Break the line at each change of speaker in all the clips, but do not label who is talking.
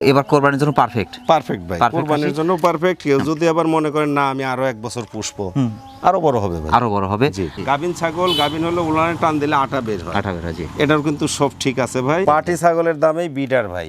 এবার কোরবানির জন্য পারফেক্ট
পারফেক্ট ভাই কোরবানির জন্য পারফেক্ট কেউ যদি আবার মনে করেন না আমি আরও এক বছর পুষবো। আরও বড় হবে ভাই।
আরও বড় হবে।
জি। গাবিন ছাগল গাবিন হলে উলানে টান দিলে আটা বের হয়।
আঠা বেড়া জি।
এটার কিন্তু সব ঠিক আছে ভাই। পাটি ছাগলের দামেই বিডার ভাই।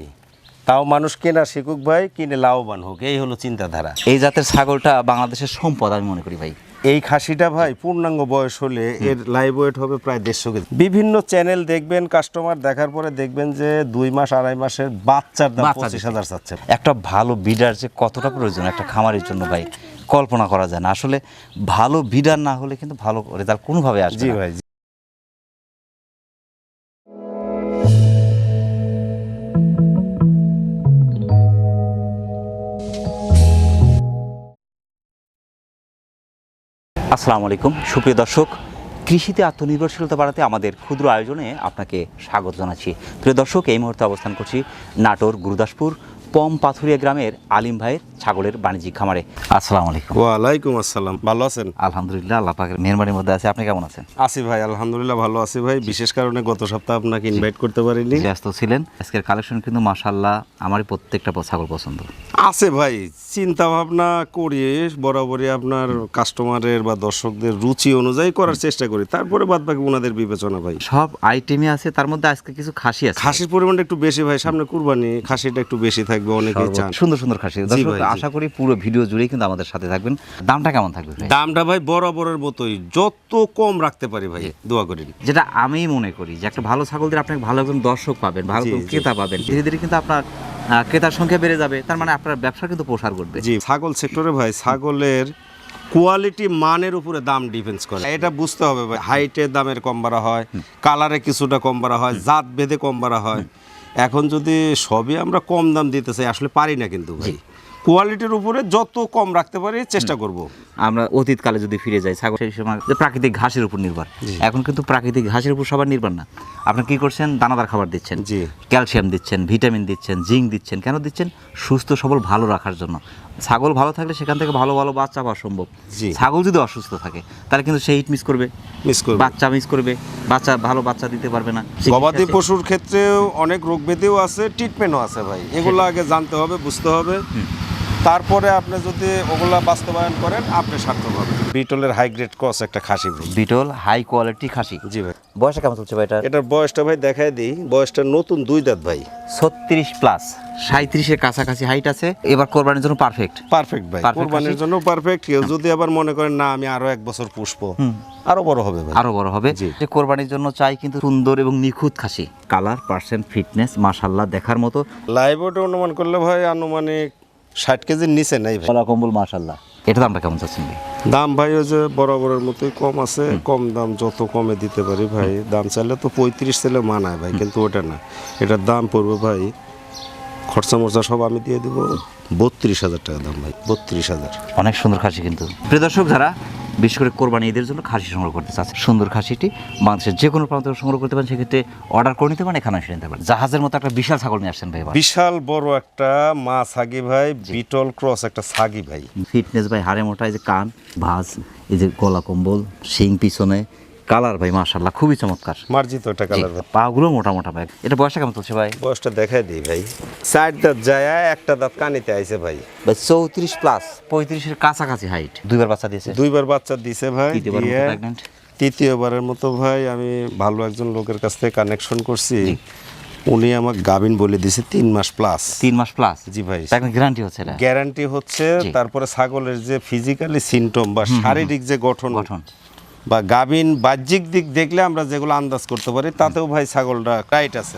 তাও মানুষ কেনা শিখুক ভাই কিনে লাভবান হোক। এই হলো চিন্তাধারা।
এই জাতের ছাগলটা বাংলাদেশের সম্পদ আমি মনে করি ভাই।
এই খাসিটা ভাই পূর্ণাঙ্গ বয়স হলে এর লাইভ ওয়েট হবে প্রায় দেড়শো কেজি। বিভিন্ন চ্যানেল দেখবেন কাস্টমার দেখার পরে দেখবেন যে দুই মাস আড়াই মাসের বাচ্চার দাম পঁচিশ হাজার চাচ্ছে।
একটা ভালো বিডার যে কতটা প্রয়োজন একটা খামারের জন্য ভাই কল্পনা করা যায় না। আসলে ভালো বিডার না হলে কিন্তু ভালো রেজাল্ট কোনোভাবে আসবে
জি ভাই
আসসালামু আলাইকুম। সুপ্রিয় দর্শক, কৃষিতে আত্মনির্ভরশীলতা বাড়াতে আমাদের ক্ষুদ্র আয়োজনে আপনাকে স্বাগত জানাচ্ছি। প্রিয় দর্শক, এই মুহূর্তে অবস্থান করছি নাটোর, গুরুদাসপুর পম পাথুরিয়া গ্রামের আলিম ভাইয়ের ছাগলের বাণিজ্যিক খামারে। আসসালাম আলাইকুম।
ওয়ালাইকুম আসসালাম। ভালো আছেন?
আলহামদুলিল্লাহ আল্লাহ পাকের মেহরবানির মধ্যে আছে। আপনি কেমন আছেন?
আছি ভাই আলহামদুলিল্লাহ ভালো আছি ভাই। বিশেষ কারণে গত সপ্তাহ আপনাকে ইনভাইট করতে পারিনি।
ব্যস্ত ছিলেন। আজকের কালেকশন কিন্তু মাশাল্লাহ আমারই প্রত্যেকটা ছাগল পছন্দ।
আছে ভাই চিন্তা ভাবনা করি বরাবরই আপনার কাস্টমারের বা দর্শকদের রুচি অনুযায়ী করার চেষ্টা করি। তারপরে বাদ বাকি ওনাদের বিবেচনা ভাই।
সব আইটেমই আছে তার মধ্যে আজকে কিছু খাসি আছে।
খাসির পরিমাণটা একটু বেশি ভাই সামনে কুরবানি খাসিটা একটু বেশি থাকবে অনেকেই চান।
সুন্দর সুন্দর খাসি। দর্শক আশা করি পুরো ভিডিও জুড়েই কিন্তু আমাদের সাথে থাকবেন। দামটা কেমন থাকবে ভাই?
দামটা ভাই বরাবরের মতোই। যত কম রাখতে পারি ভাই দোয়া করি।
যেটা আমি মনে করি যে একটা ভালো ছাগল দিয়ে আপনি ভালো একজন দর্শক পাবেন ভালো। ক্রেতা পাবেন। ধীরে ধীরে কিন্তু আপনার ক্রেতার সংখ্যা বেড়ে যাবে। তার মানে আপনার ব্যবসা কিন্তু প্রসার করবে
জি ছাগল সেক্টরে ভাই ছাগলের কোয়ালিটি মানের উপরে দাম ডিফেন্স করে। এটা বুঝতে হবে ভাই হাইটে দামের কম বাড়া হয় কালারে কিছুটা কম বাড়া হয় জাত ভেদে কম বাড়া হয়। এখন যদি সবই আমরা কম দাম দিতে চাই আসলে পারি না কিন্তু ভাই। কোয়ালিটির উপরে যত কম রাখতে পারি চেষ্টা করব।
আমরা অতীতকালে যদি ফিরে যাই ছাগল সেই সময় যে প্রাকৃতিক ঘাসের উপর নির্ভর। এখন কিন্তু প্রাকৃতিক ঘাসের উপর সবার নির্ভর না। আপনি কি করছেন? দানাদার খাবার দিচ্ছেন।
জি।
ক্যালসিয়াম দিচ্ছেন ভিটামিন দিচ্ছেন জিঙ্ক দিচ্ছেন। কেন দিচ্ছেন? সুস্থ সবল ভালো রাখার জন্য। ছাগল ভালো থাকলে সেখান থেকে ভালো ভালো বাচ্চা পাওয়া সম্ভব।
জি।
ছাগল যদি অসুস্থ থাকে তাহলে কিন্তু সেই হিট মিস করবে।
মিস করবে।
বাচ্চা মিস করবে। বাচ্চা ভালো বাচ্চা দিতে পারবে না।
গবাদি পশুর ক্ষেত্রেও অনেক রোগ ব্যাধিও আছে ট্রিটমেন্টও আছে ভাই। এগুলো আগে জানতে হবে বুঝতে হবে। তারপরে আপনি যদি ওগুলা বাস্তবায়ন করেন আপনি সার্থক হবে বিটলের হাই গ্রেড ক্রস একটা খাসি ভাই।
বিটল হাই কোয়ালিটি খাসি।
জি ভাই।
বয়সটা কেমন চলছে ভাই এটা
এটার বয়সটা ভাই দেখাই দিই। বয়সটা নতুন দুই দাঁত ভাই।
ছত্রিশ প্লাস সাঁত্রিশের কাছাকাছি হাইট আছে। এবার কোরবানির জন্য পারফেক্ট
পারফেক্ট ভাই। কোরবানির জন্য পারফেক্ট কেউ যদি আবার মনে করেন না আমি আরও এক বছর পুষবো। আরও বড় হবে ভাই।
আরও বড় হবে। যে কোরবানির জন্য চাই কিন্তু সুন্দর এবং নিখুঁত খাসি। কালার পার্সেন্ট ফিটনেস মাশাল্লাহ দেখার মতো।
লাইভ ওটা অনুমান করলে ভাই আনুমানিক ষাট কেজির নিচে নাই ভাই।
কলা কম্বল মাশাল্লাহ এটা দামটা কেমন চাচ্ছেন ভাই?
দাম ভাই ওই যে বরাবরের মতোই কম আছে। কম দাম যত কমে দিতে পারি ভাই। দাম চাইলে তো পঁয়ত্রিশ চাইলে মানায় ভাই কিন্তু ওটা না। এটার দাম পড়বে ভাই খরচা মরচা সব আমি দিয়ে দেবো। বত্রিশ হাজার টাকা দাম ভাই বত্রিশ হাজার।
অনেক সুন্দর খাসি কিন্তু। প্রিয় দর্শক যারা বিশেষ করে কোরবানি ঈদের জন্য খাসি সংগ্রহ করতে চাচ্ছে। সুন্দর খাসিটি বাংলাদেশের যে কোনো প্রান্ত সংগ্রহ করতে পারেন সেক্ষেত্রে অর্ডার করে নিতে পারেন এখানে এসে নিতে পারেন। জাহাজের মতো একটা বিশাল ছাগল নিয়ে আসছেন ভাই
বিশাল বড় একটা মা সাগি ভাই বিটল ক্রস একটা সাগি ভাই।
ফিটনেস ভাই হাড়ে মোটা এই যে কান ভাজ এই যে গলা কম্বল শিং পিছনে কালার ভাই মাশাল্লাহ খুবই চমৎকার।
মার্জিত একটা কালার ভাই।
পাগুলো মোটা মোটা ভাই। এটা বয়সটা কেমন চলছে ভাই?
বয়সটা দেখাই দিই ভাই। চার দাঁত যায় একটা দাঁত কানিতে আইছে ভাই।
ভাই চৌত্রিশ প্লাস পঁয়ত্রিশের কাছাকাছি হাইট দুইবার বাচ্চা দিয়েছে?
দুইবার বাচ্চা দিছে ভাই
তৃতীয়বারের মতো
ভাই আমি ভালো একজন লোকের কাছ থেকে কানেকশন করছি। উনি আমাকে গাবিন বলে দিছে তিন মাস প্লাস
তিন মাস প্লাস
জি ভাই।
গ্যারান্টি হচ্ছে এটা?
গ্যারান্টি হচ্ছে তারপরে ছাগলের যে ফিজিক্যালি সিমটম বা শারীরিক যে গঠন
গঠন।
বা গাবিন বাহ্যিক দিক দেখলে আমরা যেগুলো আন্দাজ করতে পারি তাতেও ভাই ছাগলটা টাইট আছে।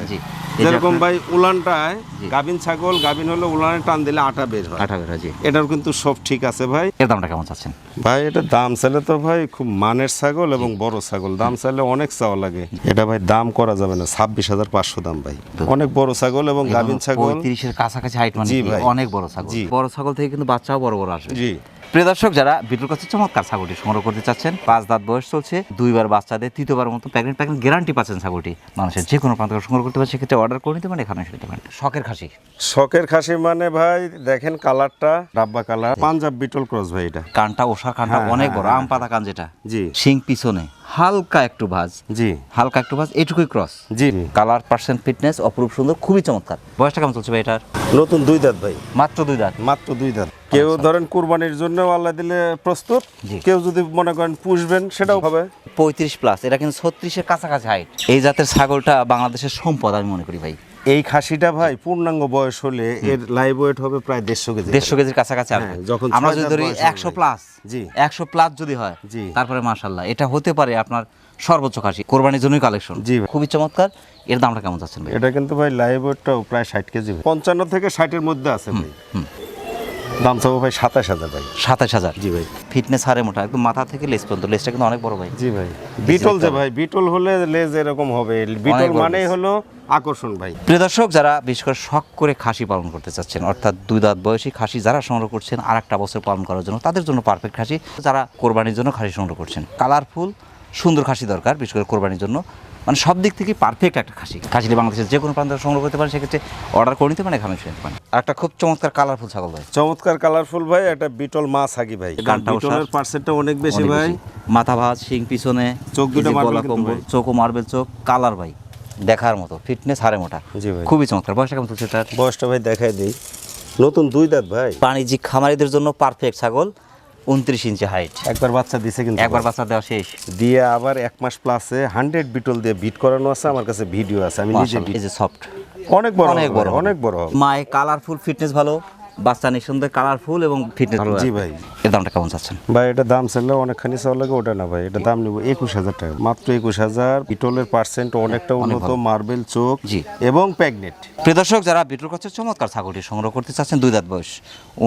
যেরকম ভাই উলানটায় গাবিন ছাগল গাবিন হলে উলানে টান দিলে আটা বের হয়।
আঠারো জি।
এটার কিন্তু সব ঠিক আছে ভাই।
এর দামটা কেমন চাচ্ছেন?
ভাই এটা দাম চাইলে তো ভাই খুব মানের ছাগল এবং বড় ছাগল। দাম চাইলে অনেক চাওয়া লাগে। এটা ভাই দাম করা যাবে না ছাব্বিশ হাজার পাঁচশো দাম ভাই। অনেক বড় ছাগল এবং গাভিন ছাগল
পঁয়ত্রিশের কাছাকাছি হাইট মানে। অনেক বড় ছাগল। বড় ছাগল থেকে কিন্তু বাচ্চাও বড় বড় আসবে।
জি।
প্রিয় দর্শক যারা বিটুর কাছে চমৎকার ছাগলটি সংগ্রহ করতে চাচ্ছেন। পাঁচ দাঁত বয়স চলছে দুইবার বাচ্চাদের তৃতীয়বার মতো প্যাকেট প্যাকেট গ্যারান্টি পাচ্ছেন ছাগলটি। মানুষের যে কোনো প্রান্ত সংগ্রহ করতে পারে সেক্ষেত্রে অর্ডার করে নিতে পারেন এখানে এসে নিতে পারেন। শখের খাসি।
শখের খাসি মানে ভাই দেখেন কালারটা ডাব্বা কালার পাঞ্জাব বিটল ক্রস ভাই এটা।
কানটা ওষা কানটা
হ্যাঁ,
অনেক
হ্যাঁ,
বড় আম পাতা কান যেটা।
জি।
শিং পিছনে। হালকা একটু ভাজ।
জি।
হালকা একটু ভাজ এটুকুই ক্রস
জি।
কালার পার্সেন্ট ফিটনেস অপরূপ সুন্দর খুবই চমৎকার। বয়সটা কেমন চলছে ভাই এটার?
নতুন দুই দাঁত ভাই।
মাত্র দুই দাঁত?
মাত্র দুই দাঁত। কেউ ধরেন কুরবানির জন্য আল্লাহ দিলে প্রস্তুত। কেউ যদি মনে করেন পুষবেন সেটাও হবে।
পঁয়ত্রিশ প্লাস এটা কিন্তু ছত্রিশের কাছাকাছি হাইট এই জাতের ছাগলটা বাংলাদেশের সম্পদ আমি মনে করি ভাই।
এই খাসিটা ভাই পূর্ণাঙ্গ বয়স হলে এর লাইভ ওয়েট হবে প্রায় দেড়শো কেজি।
দেড়শো কেজির কাছাকাছি আসবে
হ্যাঁ, যখন
আমরা যদি ধরি একশো প্লাস
জি।
একশো প্লাস যদি হয়
জি।
তারপরে মাশাল্লাহ এটা হতে পারে আপনার সর্বোচ্চ খাসি কোরবানির জন্যই কালেকশন
জি
খুবই চমৎকার এর দামটা কেমন যাচ্ছেন ভাই?
এটা কিন্তু ভাই লাইভ ওয়েটটাও প্রায় ষাট কেজি পঞ্চান্ন থেকে ষাটের মধ্যে আছে ভাই। দাম চাবো ভাই সাতাশ হাজার ভাই।
সাতাশ হাজার?
জি ভাই।
ফিটনেস হারে মোটা একদম মাথা থেকে লেস পর্যন্ত লেসটা কিন্তু অনেক বড় ভাই।
জি ভাই। বিটল যে ভাই বিটল হলে লেজ এরকম হবে। বিটল মানেই হলো আকর্ষণ ভাই।
প্রিয় দর্শক যারা বিশেষ করে শখ করে খাসি পালন করতে চাচ্ছেন অর্থাৎ দুই দাঁত বয়সী খাসি যারা সংগ্রহ করছেন আর একটা বছর পালন করার জন্য তাদের জন্য পারফেক্ট খাসি। যারা কোরবানির জন্য খাসি সংগ্রহ করছেন কালারফুল সুন্দর খাসি দরকার বিশেষ করে কোরবানির জন্য। মানে সব দিক থেকে পারফেক্ট একটা খাসি। খাসিটি বাংলাদেশের যে কোনো প্রান্তে সংগ্রহ করতে পারেন সেক্ষেত্রে অর্ডার করে নিতে পারেন এখানে শুনে নিতে পারেন। আর একটা খুব চমৎকার কালারফুল ছাগল ভাই।
চমৎকার কালারফুল ভাই একটা বিটল মাছ হাগি ভাই। বিটলের পার্সেন্টটা অনেক বেশি ভাই।
মাথা ভাঁজ শিং পিছনে
চোখ দুটো ভাই।
চোখও মার্বেল চোখ কালার ভাই। দেখার মতো ফিটনেস হারে মোটা।
জি ভাই।
খুবই চমৎকার। বয়সটা কেমন চলছে তার?
বয়সটা ভাই দেখাই দিই। নতুন দুই দাঁত ভাই।
বাণিজ্যিক খামারিদের জন্য পারফেক্ট ছাগল উনত্রিশ ইঞ্চি হাইট
একবার বাচ্চা দিছে কিন্তু
একবার বাচ্চা দেওয়া শেষ।
দিয়ে আবার এক মাস প্লাসে হান্ড্রেড বিটল দিয়ে বিট করানো আছে আমার কাছে ভিডিও আছে আমি নিজে
এই যে সফট
অনেক বড়
অনেক বড়
অনেক বড়
মায়ে কালারফুল ফিটনেস ভালো। বাচ্চা নিঃসন্দেহে কালারফুল এবং ফিটনেস ভালো
জি ভাই।
এর দামটা কেমন চাচ্ছেন?
ভাই এটা দাম চাইলে অনেকখানি চাওয়া লাগে ওটা না ভাই এটা দাম নেব একুশ হাজার টাকা। মাত্র একুশ হাজার বিটলের পার্সেন্ট অনেকটা উন্নত মার্বেল চোখ
জি।
এবং প্যাগনেট
প্রিয় দর্শক যারা বিটুর কাছে চমৎকার ছাগলটি সংগ্রহ করতে চাচ্ছেন দুই দাঁত বয়স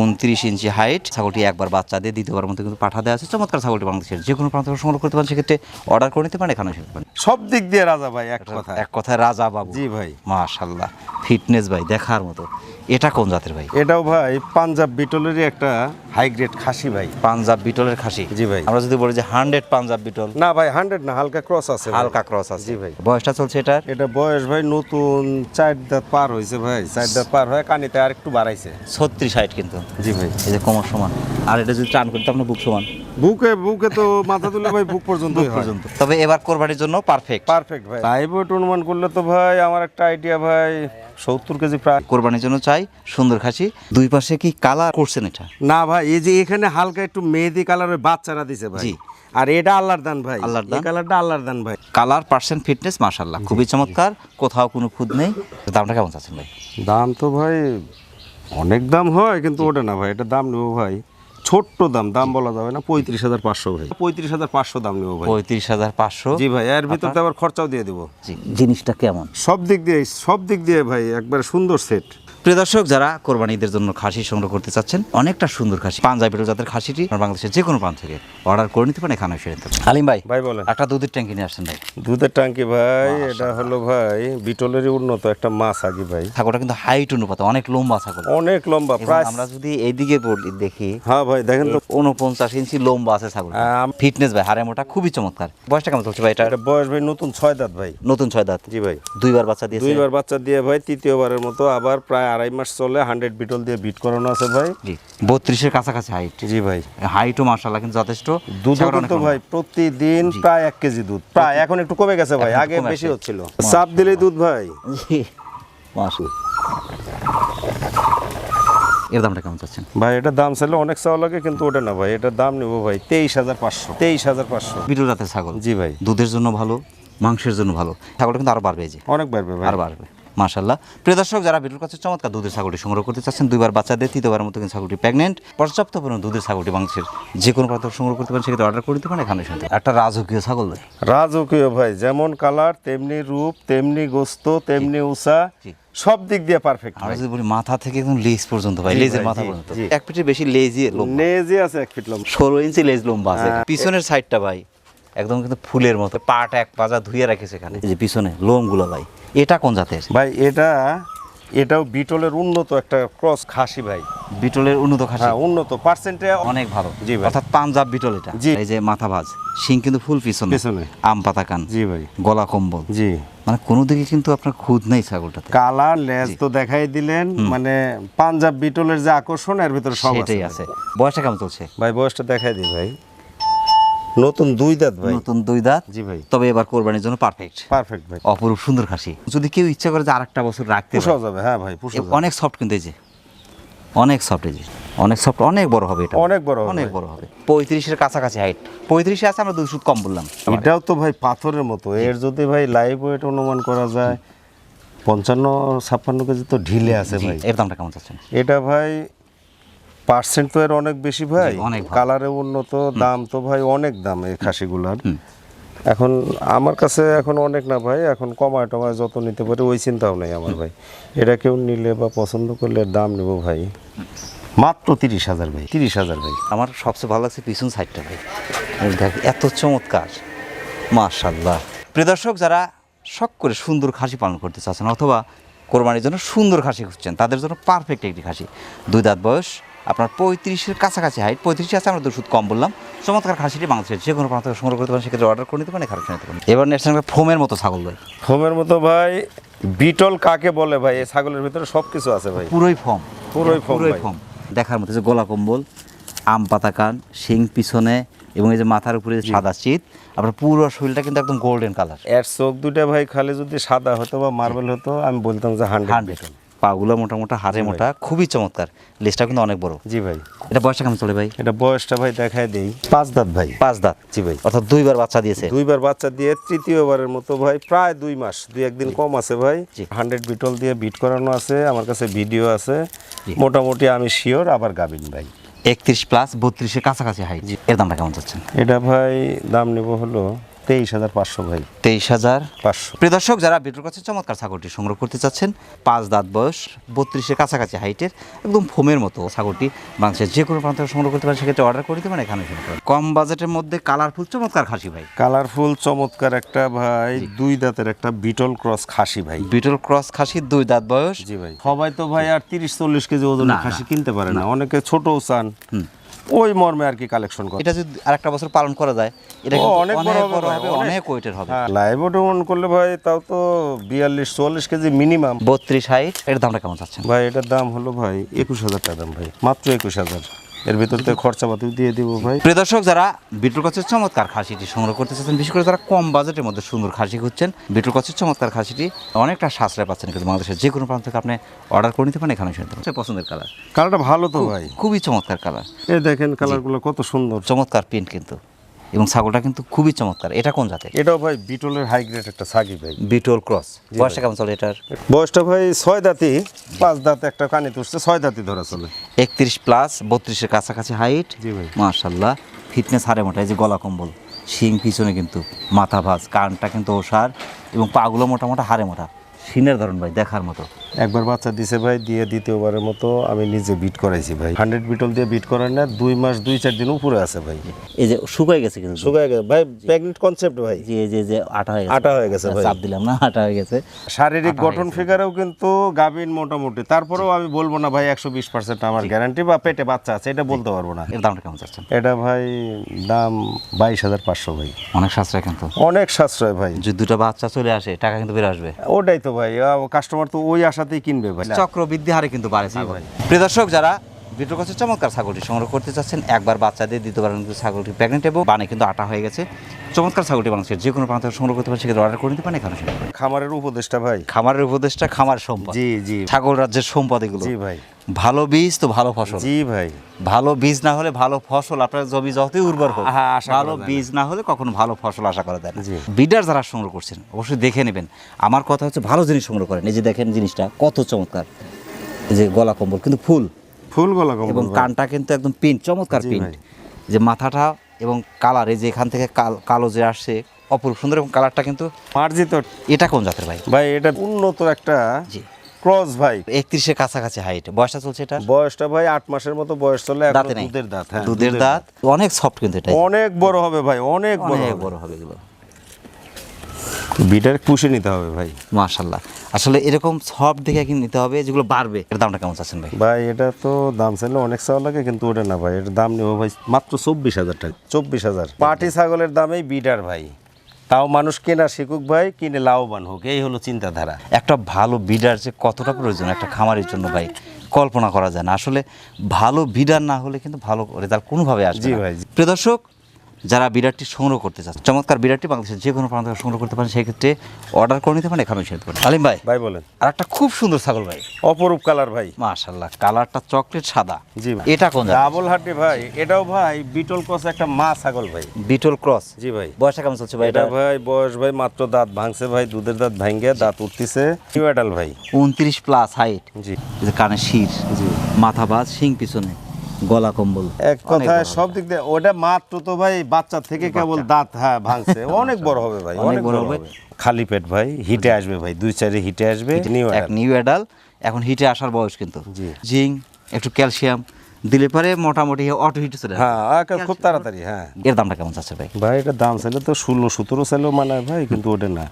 উনত্রিশ ইঞ্চি হাইট ছাগলটি একবার বাচ্চা দিয়ে দ্বিতীয়বার মতো কিন্তু পাঠা দেওয়া আছে। চমৎকার ছাগলটি বাংলাদেশের যে কোনো প্রান্ত থেকে সংগ্রহ করতে পারেন সেক্ষেত্রে অর্ডার করে নিতে পারেন এখানে
সব দিক দিয়ে রাজা ভাই এক কথা।
এক কথায় রাজা বাবু।
জি ভাই।
মাশাল্লাহ ফিটনেস ভাই দেখার মতো। এটা কোন জাতের ভাই?
এটাও ভাই পাঞ্জাব বিটলেরই একটা হাই গ্রেড খাসি ভাই।
পাঞ্জাব বিটলের খাসি?
জি ভাই।
আমরা যদি বলি যে হান্ড্রেড পাঞ্জাব বিটল।
না ভাই হান্ড্রেড না হালকা ক্রস আছে
হালকা ক্রস আছে।
জি ভাই।
বয়সটা চলছে এটার?
এটা বয়স ভাই নতুন চার দাঁত পার হয়েছে ভাই। চার দাঁত পার হয়ে কানিতে আর একটু বাড়াইছে।
ছত্রিশ হাইট কিন্তু।
জি ভাই।
এই যে কোমর সমান। আর এটা যদি টান করতে আপনার বুক সমান।
বুকে বুকে তো মাথা তুলে ভাই বুক পর্যন্ত
পর্যন্ত। তবে এবার কোরবানির জন্য পারফেক্ট
পারফেক্ট ভাই। লাইভ অনুমান করলে তো ভাই আমার একটা আইডিয়া ভাই সত্তর কেজি প্রায়।
কোরবানির জন্য চাই সুন্দর খাসি। দুই পাশে কি কালার করছেন এটা?
না ভাই এই যে এখানে হালকা একটু মেহেদি কালারের বাচ্চারা দিছে ভাই। আর এটা আল্লাহর দান ভাই।
আল্লাহর
এই
দান।
কালারটা আল্লাহর দান ভাই।
কালার পার্সেন্ট ফিটনেস মাশাল্লাহ খুবই চমৎকার। কোথাও কোনো খুদ নেই। দামটা কেমন চাচ্ছেন ভাই?
দাম তো ভাই অনেক দাম হয় কিন্তু ওটা না ভাই এটা দাম নেব ভাই। ছোট্ট দাম দাম বলা যাবে না। পঁয়ত্রিশ হাজার পাঁচশো ভাই। পঁয়ত্রিশ হাজার পাঁচশো দাম নেব ভাই।
পঁয়ত্রিশ হাজার পাঁচশো।
জি ভাই এর ভিতর আবার খরচাও দিয়ে দেবো।
জিনিসটা কেমন?
সব দিক দিয়ে সব দিক দিয়ে ভাই একবারে সুন্দর সেট
প্রিয় দর্শক যারা কোরবানিদের জন্য খাসি সংগ্রহ করতে চাচ্ছেন অনেকটা সুন্দর খাসি। পাঞ্জাবি জাতের খাসিটি বাংলাদেশের যে কোনো প্রান্ত থেকে অর্ডার করে নিতে পারেন এখানে নিতে পারেন। আলিম ভাই
ভাই বলেন।
একটা দুধের ট্যাঙ্কি নিয়ে আসছেন ভাই।
দুধের ট্যাঙ্কি ভাই এটা হলো ভাই বিটলেরই উন্নত একটা মাছ আগে ভাই।
ছাগলটা কিন্তু হাইট অনুপাত অনেক লম্বা ছাগল।
অনেক লম্বা প্রায়
আমরা যদি এইদিকে বলি দেখি।
হ্যাঁ ভাই দেখেন তো।
উনপঞ্চাশ ইঞ্চি লম্বা আছে ছাগল
আম-
ফিটনেস ভাই হারে মোটা খুবই চমৎকার। বয়সটা কেমন চলছে ভাই এটা?
এটা বয়স ভাই নতুন ছয় দাঁত ভাই।
নতুন ছয় দাঁত।
জি ভাই।
দুইবার বাচ্চা দিয়েছে।
দুইবার বাচ্চা দিয়ে ভাই তৃতীয়বারের মতো আবার প্রায় আড়াই মাস চলে হান্ড্রেড বিটল দিয়ে বিট করানো আছে ভাই।
জি বত্রিশের কাছাকাছি হাইট
জি ভাই।
হাইটও মার্শাল্লাহ কিন্তু যথেষ্ট।
দুধ
ছাগল
কিন্তু ভাই প্রতিদিন প্রায় এক কেজি দুধ। প্রায় এখন একটু কমে গেছে ভাই আগে বেশি হচ্ছিল। চাপ দিলেই দুধ ভাই।
জি এর দামটা কেমন চাচ্ছেন?
ভাই এটার দাম চাইলে অনেক চাওয়া লাগে কিন্তু ওটা না ভাই এটার দাম নেব ভাই তেইশ হাজার পাঁচশো। তেইশ হাজার পাঁচশো।
বিটুল জাতের ছাগল।
জি ভাই।
দুধের জন্য ভালো মাংসের জন্য ভালো। ছাগলটা কিন্তু আরও বাড়বে যে।
অনেক বাড়বে ভাই।
আরও বাড়বে। মাশাল্লাহ প্রিয় দর্শক যারা বিটুল কাছে চমৎকার দুধের ছাগলটি সংগ্রহ করতে চাচ্ছেন দুইবার বাচ্চা দিয়ে তৃতীয়বারের মতো কিন্তু ছাগলটি প্রেগনেন্ট পর্যাপ্ত পরিমাণ দুধের ছাগলটি বাংলাদেশের যে কোনো প্রান্ত সংগ্রহ করতে পারেন সেক্ষেত্রে অর্ডার করে দিতে পারেন এখানে শুনতে একটা রাজকীয় ছাগল ভাই।
রাজকীয় ভাই যেমন কালার তেমনি রূপ তেমনি গোস্ত তেমনি উষা সব দিক দিয়ে পারফেক্ট
আমরা যদি বলি মাথা থেকে একদম লেজ পর্যন্ত ভাই লেজের মাথা পর্যন্ত। এক পিঠে বেশি লেজি লোম
নেজে আছে এক ফিট লম্বা।
ষোলো ইঞ্চি লেজ লম্বা আছে।
হ্যাঁ।
পিছনের সাইডটা ভাই। একদম কিন্তু ফুলের মতো। পাট এক পাজা ধুয়ে রেখেছে এখানে এই যে পিছনে লোমগুলো ভাই এটা কোন জাতের?
ভাই এটা এটাও বিটলের উন্নত একটা ক্রস খাসি ভাই।
বিটলের উন্নত খাসি?
হ্যাঁ উন্নত পার্সেন্টে
অনেক ভালো।
জি ভাই।
অর্থাৎ পাঞ্জাব বিটল এটা।
জি।
এই যে মাথা ভাজ শিং কিন্তু ফুল পিছনে।
পিছনে।
আম পাতা কান।
জি ভাই।
গলা কম্বল।
জি।
মানে কোনো দিকে কিন্তু আপনার খুদ নেই ছাগলটাতে।
কালার লেজ তো দেখাই দিলেন। মানে পাঞ্জাব বিটলের যে আকর্ষণ এর ভিতরে সব আছে
সেটাই আছে। বয়সটা কেমন চলছে?
ভাই বয়সটা দেখাই দিই ভাই। নতুন দুই দাঁত ভাই।
নতুন দুই দাঁত।
জি ভাই।
তবে এবার কোরবানির জন্য পারফেক্ট
পারফেক্ট ভাই।
অপরূপ সুন্দর খাসি। যদি কেউ ইচ্ছা করে যে আরেকটা বছর রাখতে
পোষাও
পারে,
যাবে হ্যাঁ ভাই পোষাও
অনেক সফট কিন্তু এই যে। অনেক সফট এই যে। অনেক সফট অনেক বড় হবে এটা।
অনেক বড় হবে।
অনেক। বড় হবে। পঁয়ত্রিশের কাছাকাছি হাইট পঁয়ত্রিশে আছে আমরা দুশো কম বললাম।
এটাও তো ভাই পাথরের মতো। এর যদি ভাই লাইভ ওয়েট অনুমান করা যায় পঞ্চান্ন ছাপ্পান্ন কেজি তো ঢিলে আছে ভাই।
এর দামটা কেমন চাচ্ছেন?
এটা ভাই পার্সেন্ট তো এর অনেক বেশি ভাই। কালারে উন্নত দাম তো ভাই অনেক দাম এই খাসিগুলার। এখন আমার কাছে এখন অনেক না ভাই এখন কমায় টমায় যত নিতে পারে ওই চিন্তাও নেই আমার ভাই। এটা কেউ নিলে বা পছন্দ করলে দাম নেব ভাই। মাত্র তিরিশ হাজার ভাই তিরিশ হাজার ভাই।
আমার সবচেয়ে ভালো লাগছে পিছন সাইডটা ভাই। দেখ এত চমৎকার। মাশাল্লাহ প্রিয় দর্শক যারা শখ করে সুন্দর খাসি পালন করতে চাচ্ছেন অথবা কোরবানির জন্য সুন্দর খাসি খুঁজছেন তাদের জন্য পারফেক্ট একটি খাসি। দুই দাঁত বয়স আপনার পঁয়ত্রিশের কাছাকাছি হাইট পঁয়ত্রিশে আছে আমরা দুশুদ কম বললাম। চমৎকার খাসিটি বাংলাদেশের যে কোনো প্রান্ত থেকে সংগ্রহ করতে পারেন সেক্ষেত্রে অর্ডার করে নিতে পারেন খারাপ নিতে পারেন। এবার নেক্সট ফোমের মতো ছাগল ভাই।
ফোমের মতো ভাই বিটল কাকে বলে ভাই? এই ছাগলের ভিতরে সব কিছু আছে ভাই।
পুরোই ফর্ম
পুরোই foam
পুরোই। ফর্ম দেখার মতো যে গলা কম্বল আম পাতা কান শিং পিছনে এবং এই যে মাথার উপরে সাদা চিত। আপনার পুরো শরীরটা কিন্তু একদম গোল্ডেন
কালারের চোখ দুটা ভাই খালি যদি সাদা হতো বা মার্বেল হতো আমি বলতাম যে হান্ড্রেড
হান্ড্রেড পাগুলো মোটা মোটা হাড়ে মোটা খুবই চমৎকার। লেজটা কিন্তু অনেক বড়।
জি ভাই।
এটা বয়সটা কেমন চলে ভাই?
এটা বয়সটা ভাই দেখায় দেই। পাঁচ দাঁত ভাই।
পাঁচ দাঁত।
জি ভাই।
অর্থাৎ দুইবার বাচ্চা দিয়েছে।
দুইবার বাচ্চা দিয়ে তৃতীয়বারের মতো ভাই প্রায় দুই মাস দুই একদিন কম আছে ভাই। হান্ড্রেড বিটল দিয়ে বিট করানো আছে আমার কাছে ভিডিও আছে। মোটামুটি আমি শিওর আবার গাবিন ভাই।
একত্রিশ প্লাস বত্রিশের কাছাকাছি হাইট এর দামটা কেমন চাচ্ছেন?
এটা ভাই দাম নেব হলো তেইশ হাজার পাঁচশো ভাই।
তেইশ হাজার
পাঁচশো।
প্রিয় দর্শক যারা বিটুর কাছে চমৎকার ছাগলটি সংগ্রহ করতে চাচ্ছেন পাঁচ দাঁত বয়স বত্রিশের কাছাকাছি হাইটের একদম ফোমের মতো ছাগলটি বাংলাদেশের যে কোনো প্রান্ত সংগ্রহ করতে পারেন সেক্ষেত্রে অর্ডার করে দিতে পারেন এখানে কম বাজেটের মধ্যে কালারফুল চমৎকার খাসি ভাই।
কালারফুল চমৎকার একটা ভাই দুই দাঁতের একটা বিটল ক্রস খাসি ভাই।
বিটল ক্রস খাসির দুই দাঁত বয়স।
জি ভাই। সবাই তো ভাই আর তিরিশ চল্লিশ কেজি ওজনের খাসি কিনতে পারে না। অনেকে ছোটও চান। ওই মর্মে আর কি কালেকশন করে।
এটা যদি আরেকটা বছর পালন করা যায় এটা
অনেক বড় হবে অনেক।
ওয়েটের হবে।
লাইভ ওটন করলে ভাই তাও তো বিয়াল্লিশ চুয়াল্লিশ কেজি মিনিমাম
বত্রিশ হাইট এর দামটা কেমন যাচ্ছে
ভাই এটার দাম হলো ভাই একুশ হাজার টাকা দাম ভাই মাত্র একুশ হাজার। এর ভিতর থেকে খরচাপাতি দিয়ে দিব ভাই।
প্রিয় দর্শক যারা বিটুল কচের চমৎকার খাসিটি সংগ্রহ করতে চাচ্ছেন বিশেষ করে যারা কম বাজেটের মধ্যে সুন্দর খাসি খুঁজছেন বিটুল কচের চমৎকার খাসিটি অনেকটা সাশ্রয় পাচ্ছেন কিন্তু বাংলাদেশের যে কোনো প্রান্ত থেকে আপনি অর্ডার করে নিতে পারেন এখানে শুনতে পছন্দের কালার
কালারটা ভালো তো ভাই।
খুবই চমৎকার কালার
এ দেখেন কালারগুলো কত সুন্দর।
চমৎকার প্রিন্ট কিন্তু। এবং ছাগলটা কিন্তু খুবই চমৎকার। এটা কোন জাতের?
এটাও ভাই বিটলের হাই গ্রেড একটা সাগি ভাই।
বিটল ক্রস। বয়সটা কেমন চলে এটার?
বয়সটা ভাই ছয় দাঁতি পাঁচ দাঁত একটা কানে তুলছে ছয় দাঁতি ধরা চলে।
একত্রিশ প্লাস বত্রিশের কাছাকাছি হাইট
জি ভাই।
মার্শাল্লাহ ফিটনেস হারে মোটা এই যে গলা কম্বল শিং পিছনে কিন্তু মাথা ভাঁজ কানটা কিন্তু ওষার এবং পাগুলো মোটা মোটা হারে মোটা। সিনের ধরন ভাই দেখার মতো।
একবার বাচ্চা দিছে ভাই দিয়ে দ্বিতীয়বারের মতো আমি নিজে বিট করাইছি ভাই। হান্ড্রেড বিটল দিয়ে বিট করার না দুই মাস দুই চার দিন উপরে আছে ভাই।
এই যে শুকাই গেছে কিন্তু।
শুকাই গেছে। ভাই প্রেগনেন্ট কনসেপ্ট ভাই।
যে এই যে আটা হয়ে গেছে।
আটা হয়ে গেছে ভাই।
চাপ দিলাম না আটা হয়ে গেছে।
শারীরিক গঠন ফিগারেও কিন্তু গাভিন মোটামুটি। তারপরেও আমি বলব না ভাই একশো বিশ পার্সেন্ট আমার গ্যারান্টি বা পেটে বাচ্চা আছে এটা বলতে পারব না।
এর দামটা কেমন চাচ্ছেন?
এটা ভাই দাম বাইশ হাজার পাঁচশো ভাই।
অনেক সাশ্রয় কিন্তু।
অনেক সাশ্রয় ভাই।
যদি দুটো বাচ্চা চলে আসে টাকা কিন্তু বেড়ে আসবে।
ওটাই তো ভাই কাস্টমার তো ওই আশাতেই কিনবে ভাই।
চক্রবৃদ্ধি হারে কিন্তু বাড়ে প্রিয় দর্শক যারা বিটুর কাছে চমৎকার ছাগলটি সংগ্রহ করতে চাচ্ছেন একবার বাচ্চা দিয়ে দ্বিতীয়বার কিন্তু ছাগলটি প্রেগনেন্ট এবং বানে কিন্তু আটা হয়ে গেছে। চমৎকার ছাগলটি বাংলাদেশের যে কোনো প্রান্ত সংগ্রহ করতে পারেন সেক্ষেত্রে অর্ডার করে নিতে পারেন এখানে
খামারের উপদেশটা ভাই।
খামারের উপদেশটা খামার সম্পদ।
জি জি।
ছাগল রাজ্যের সম্পদ এগুলো।
জি ভাই।
ভালো বীজ তো ভালো ফসল।
জি ভাই।
ভালো বীজ না হলে ভালো ফসল আপনার জমি যতই উর্বর হোক
হ্যাঁ,
ভালো বীজ না হলে কখনো ভালো ফসল আশা করা যায় না। বিডার যারা সংগ্রহ করছেন অবশ্যই দেখে নেবেন। আমার কথা হচ্ছে ভালো জিনিস সংগ্রহ করেন। এই যে দেখেন জিনিসটা কত চমৎকার। এই যে গলা কম্বল কিন্তু ফুল।
ফুল গলা
এবং কানটা কিন্তু একদম পিন চমৎকার পিন যে মাথাটা এবং কালার এই যে এখান থেকে কাল- যে আসছে অপরূপ সুন্দর এবং কালারটা কিন্তু
মার্জিত
এটা কোন জাতের ভাই?
ভাই এটা উন্নত একটা ক্রস ভাই।
একত্রিশের কাছাকাছি হাইট বয়সটা চলছে এটা?
বয়সটা ভাই আট মাসের মতো বয়স চলে দুধের দাঁত হ্যাঁ
দুধের দাঁত। অনেক সফট কিন্তু এটা।
অনেক বড় হবে ভাই অনেক বড়
বড় হবে এগুলো।
বিটার পুষে নিতে হবে ভাই।
মাশাল্লাহ আসলে এরকম সফট দেখে নিতে হবে যেগুলো বাড়বে এর দামটা কেমন চাচ্ছেন ভাই?
ভাই এটা তো দাম চাইলে অনেক চাওয়া লাগে কিন্তু ওটা না ভাই এটার দাম নেব ভাই মাত্র চব্বিশ হাজার টাকা চব্বিশ হাজার। পাটি ছাগলের দামেই বিটার ভাই। তাও মানুষ কেনা শিখুক ভাই কিনে লাভবান হোক এই হলো চিন্তাধারা।
একটা ভালো বিডার যে কতটা প্রয়োজন একটা খামারের জন্য ভাই কল্পনা করা যায় না। আসলে ভালো বিডার না হলে কিন্তু ভালো রেজাল্ট কোনোভাবে আসবে
জি ভাই, জি।
প্রিয় দর্শক যারা বিরাটটি সংগ্রহ করতে চান চমৎকার বিরাটটি বাংলাদেশের যে কোনো প্রান্ত সংগ্রহ করতে পারেন সেক্ষেত্রে অর্ডার করে নিতে পারেন এখানে পারেন। আলিম ভাই
ভাই বলেন।
আর একটা খুব সুন্দর ছাগল ভাই।
অপরূপ কালার ভাই।
মাশাল্লাহ কালারটা চকলেট সাদা।
জি ভাই।
এটা কোন
ডাবল হাড্ডি ভাই। এটাও ভাই বিটল ক্রস একটা মা ছাগল ভাই।
বিটল ক্রস?
জি ভাই।
বয়সটা কেমন চলছে ভাই
এটা ভাই বয়স ভাই মাত্র দাঁত ভাঙছে ভাই দুধের দাঁত ভাঙ্গে দাঁত উঠতেছে। নিউ ভাই।
উনত্রিশ প্লাস হাইট
জি।
কানে শির
জি
মাথা বাজ শিং পিছনে। গলা কম্বল।
এক কথায় সব দিক দিয়ে ওটা মাত্র তো ভাই বাচ্চা থেকে কেবল দাঁত হ্যাঁ ভাঙছে। অনেক বড় হবে ভাই
অনেক বড় হবে।
খালি পেট ভাই হিটে আসবে ভাই দুই চারে হিটে আসবে।
এক নিউ অ্যাডাল এখন হিটে আসার বয়স কিন্তু।
জি।
জিং একটু ক্যালসিয়াম দিলে পরে মোটামুটি অটো হিট চলে
হ্যাঁ খুব তাড়াতাড়ি হ্যাঁ।
এর দামটা কেমন যাচ্ছে ভাই?
ভাই এটা দাম চাইলে তো ষোলো সতেরো চাইলেও মানে ভাই কিন্তু ওটা না।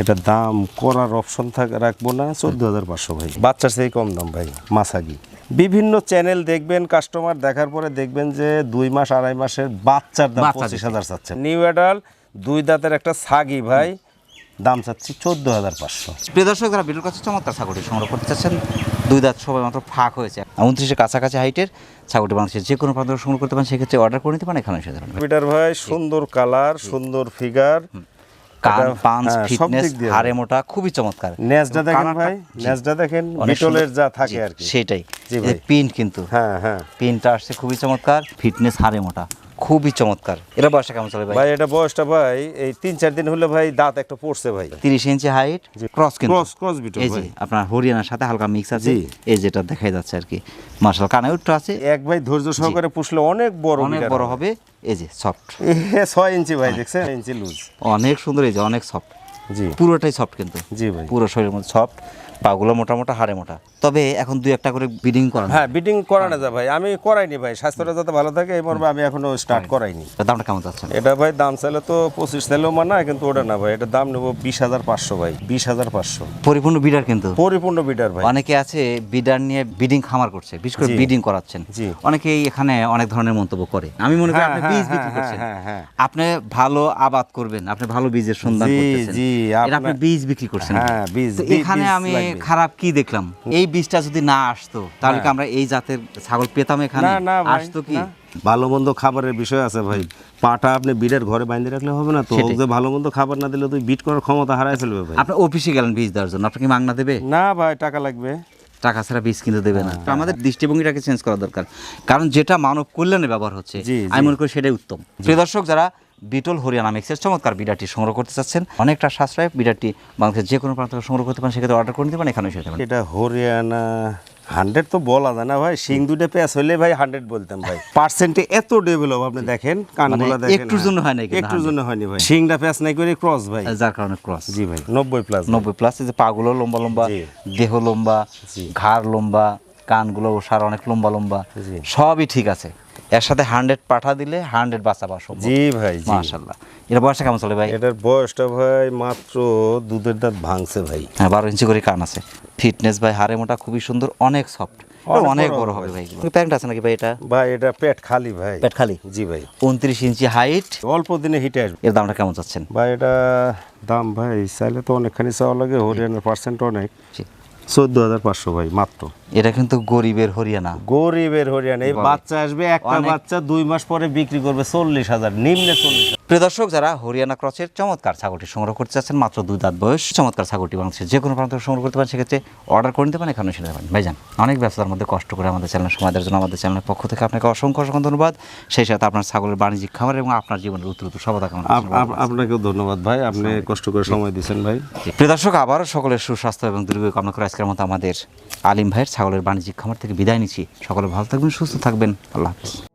এটা দাম করার অপশন থাক রাখব না চোদ্দ হাজার পাঁচশো ভাই। বাচ্চার সেই কম দাম ভাই মাসাগি বিভিন্ন চ্যানেল দেখবেন কাস্টমার দেখার পরে দেখবেন যে দুই মাস আড়াই মাসের বাচ্চার দাম পঁচিশ হাজার চাচ্ছে। নিউ অ্যাডাল দুই দাঁতের একটা সাগি ভাই। দাম চাচ্ছি চোদ্দ হাজার পাঁচশো।
প্রিয় দর্শক যারা বিটুল কাছে চমৎকার ছাগলটি সংগ্রহ করতে চাচ্ছেন দুই দাঁত সবাই মাত্র ফাঁক হয়েছে। উনত্রিশের কাছাকাছি হাইটের ছাগলটি বাংলাদেশের যে কোনো প্রান্ত সংগ্রহ করতে পারেন সেক্ষেত্রে অর্ডার করে নিতে পারেন এখানে
পিটার ভাই সুন্দর কালার সুন্দর ফিগার
কান পাঞ্চ
হ্যাঁ,
ফিটনেস হাড়ে মোটা খুবই চমৎকার।
নেজটা দেখেন ভাই নেজটা দেখেন বিটলের যা থাকে আর কি।
সেটাই। পিন কিন্তু।
হ্যাঁ হ্যাঁ।
পিনটা আসছে খুবই চমৎকার ফিটনেস হাড়ে মোটা খুবই চমৎকার। এটা বয়সটা কেমন চলে ভাই?
ভাই এটা বয়সটা ভাই এই তিন চার দিন হলে ভাই দাঁত একটা পড়ছে ভাই।
তিরিশ ইঞ্চি হাইট ক্রস কিন্তু।
ক্রস ক্রস বিটল
এই যে আপনার হরিয়ানার সাথে হালকা মিক্স আছে এই যেটা দেখাই যাচ্ছে আর কি। মার্শাল কানে উঠতে আছে।
এক ভাই ধৈর্য সহকারে পুষলে অনেক বড়
অনেক বড় হবে। এই যে সফট
ছয় ইঞ্চি ভাই দেখছেন? ইঞ্চি লুজ
অনেক সুন্দর এই যে অনেক সফট
জি।
পুরোটাই সফট কিন্তু।
জি ভাই।
পুরো শরীরের মধ্যে। সফট পাগুলো মোটা মোটা হাড়ে মোটা। তবে এখন দুই একটা করে বিডিং করানো
হ্যাঁ বিটিং করা না যা ভাই। আমি করাইনি ভাই স্বাস্থ্যটা যাতে ভালো থাকে এই মর্মে আমি এখনও স্টার্ট করাইনি।
এর দামটা কেমন যাচ্ছে?
এটা ভাই দাম চাইলে তো পঁচিশ চাইলেও মানা কিন্তু ওটা না ভাই এটা দাম নেব বিশ হাজার পাঁচশো ভাই বিশ হাজার পাঁচশো।
পরিপূর্ণ বিডার কিন্তু?
পরিপূর্ণ বিটার ভাই।
অনেকে আছে বিডার নিয়ে বিডিং খামার করছে বিশেষ করে
জি।
বিডিং করাচ্ছেন।
জি।
অনেকেই এখানে অনেক ধরনের মন্তব্য করে। আমি মনে করি
হ্যাঁ,
আপনি
হ্যাঁ,
বীজ
হ্যাঁ,
বিক্রি করছেন।
হ্যাঁ, হ্যাঁ।
আপনি ভালো আবাদ করবেন আপনি ভালো বীজের সন্ধান করতেছেন।
জি,
এটা আপনি বীজ বিক্রি করছেন।
হ্যাঁ, বীজ,
এখানে আমি। খারাপ কি দেখলাম? এই বীজটা যদি না আসতো তাহলে কি আমরা এই জাতের ছাগল পেতাম এখানে?
হ্যাঁ। না না ভাই
আসতো কি?
ভালো মন্দ খাবারের বিষয় আছে ভাই। পাটা আপনি বিটের ঘরে বাইন্ধে রাখলে হবে না তো? যে ভালো মন্দ খাবার না দিলে তুই বিট করার ক্ষমতা হারাই ফেলবে ভাই।
আপনি অফিসে গেলেন বীজ দেওয়ার জন্য আপনাকে মাগনা দেবে?
না ভাই টাকা লাগবে।
টাকা ছাড়া বীজ কিনতে দেবে না। তো আমাদের দৃষ্টিভঙ্গিটাকে চেঞ্জ করা দরকার। কারণ যেটা মানব কল্যাণে ব্যবহার হচ্ছে আমি মনে করি সেটাই উত্তম। প্রিয় দর্শক যারা বিটল হরিয়ানা মিক্সের চমৎকার বিডারটি সংগ্রহ করতে চাচ্ছেন। অনেকটা সাশ্রয় বিডারটি বাংলাদেশের যে কোনো প্রান্ত সংগ্রহ করতে পারেন সেক্ষেত্রে অর্ডার করে নিতে পারেন এখানে এসে পারেন।
এটা হরিয়ানা হান্ড্রেড তো বলা যায় না ভাই সিং দুটো প্যাস হলে ভাই হান্ড্রেড বলতাম ভাই। পার্সেন্টে এত ডেভেলপ আপনি দেখেন কানগুলো
মানে
দেখেন
একটুর জন্য হয় কিন্তু
একটুর জন্য হয়নি ভাই। সিংটা প্যাস নাই করে ক্রস ভাই।
যার কারণে ক্রস
জি ভাই। নব্বই প্লাস
নব্বই প্লাস এই যে পাগুলো লম্বা লম্বা দেহ লম্বা ঘাড় লম্বা কানগুলো ওষার অনেক লম্বা লম্বা সবই ঠিক আছে। এর সাথে হান্ড্রেড পাঠা দিলে হান্ড্রেড বাচ্চা পাওয়া সম্ভব।
জি ভাই
মাশাল্লাহ এটা বয়সটা কেমন চলে ভাই?
এটার বয়সটা ভাই মাত্র দুধের দাঁত ভাঙছে ভাই।
হ্যাঁ বারো ইঞ্চি করে কান আছে। ফিটনেস ভাই হাড়ে মোটা খুবই সুন্দর অনেক সফট
অনেক বড় হবে
ভাই। প্যান্ট আছে নাকি ভাই এটা?
ভাই এটা পেট খালি ভাই।
পেট খালি?
জি ভাই।
উনত্রিশ ইঞ্চি হাইট
অল্প দিনে হিটে আসবে।
এর দামটা কেমন চাচ্ছেন?
ভাই এটা দাম ভাই চাইলে তো অনেকখানি চাওয়া লাগে হরিয়ানার পার্সেন্ট অনেক। চোদ্দ হাজার পাঁচশো ভাই মাত্র।
এটা কিন্তু গরিবের হরিয়ানা।
গরিবের হরিয়ানা। এই বাচ্চা আসবে একটা বাচ্চা দুই মাস পরে বিক্রি করবে চল্লিশ হাজার নিম্নে চল্লিশ
প্রিয় দর্শক যারা হরিয়ানা ক্রসের চমৎকার ছাগলটি সংগ্রহ করতে চাচ্ছেন মাত্র দুই দাঁত বয়স চমৎকার ছাগলটি বাংলাদেশের যে কোনো প্রান্ত সংগ্রহ করতে পারেন সেক্ষেত্রে অর্ডার করে নিতে পারেন এখানে নিতে পারেন ভাইজান অনেক ব্যবসার মধ্যে কষ্ট করে আমাদের চ্যানেল সময় দেওয়ার জন্য আমাদের চ্যানেলের পক্ষ থেকে আপনাকে অসংখ্য অসংখ্য ধন্যবাদ। সেই সাথে আপনার ছাগলের বাণিজ্যিক খাবার এবং আপনার জীবনের উত্তর উত্তর সবদা কেমন
আপ- আপ- আপনাকেও ধন্যবাদ ভাই আপনি কষ্ট করে সময় দিয়েছেন ভাই।
প্রিয় দর্শক আবারও সকলের সুস্বাস্থ্য এবং দীর্ঘ কামনা করে আজকের মতো আমাদের আলিম ভাইয়ের ছাগলের বাণিজ্যিক খামার থেকে বিদায় নিচ্ছি। সকলে ভালো থাকবেন সুস্থ থাকবেন। আল্লাহ হাফিজ।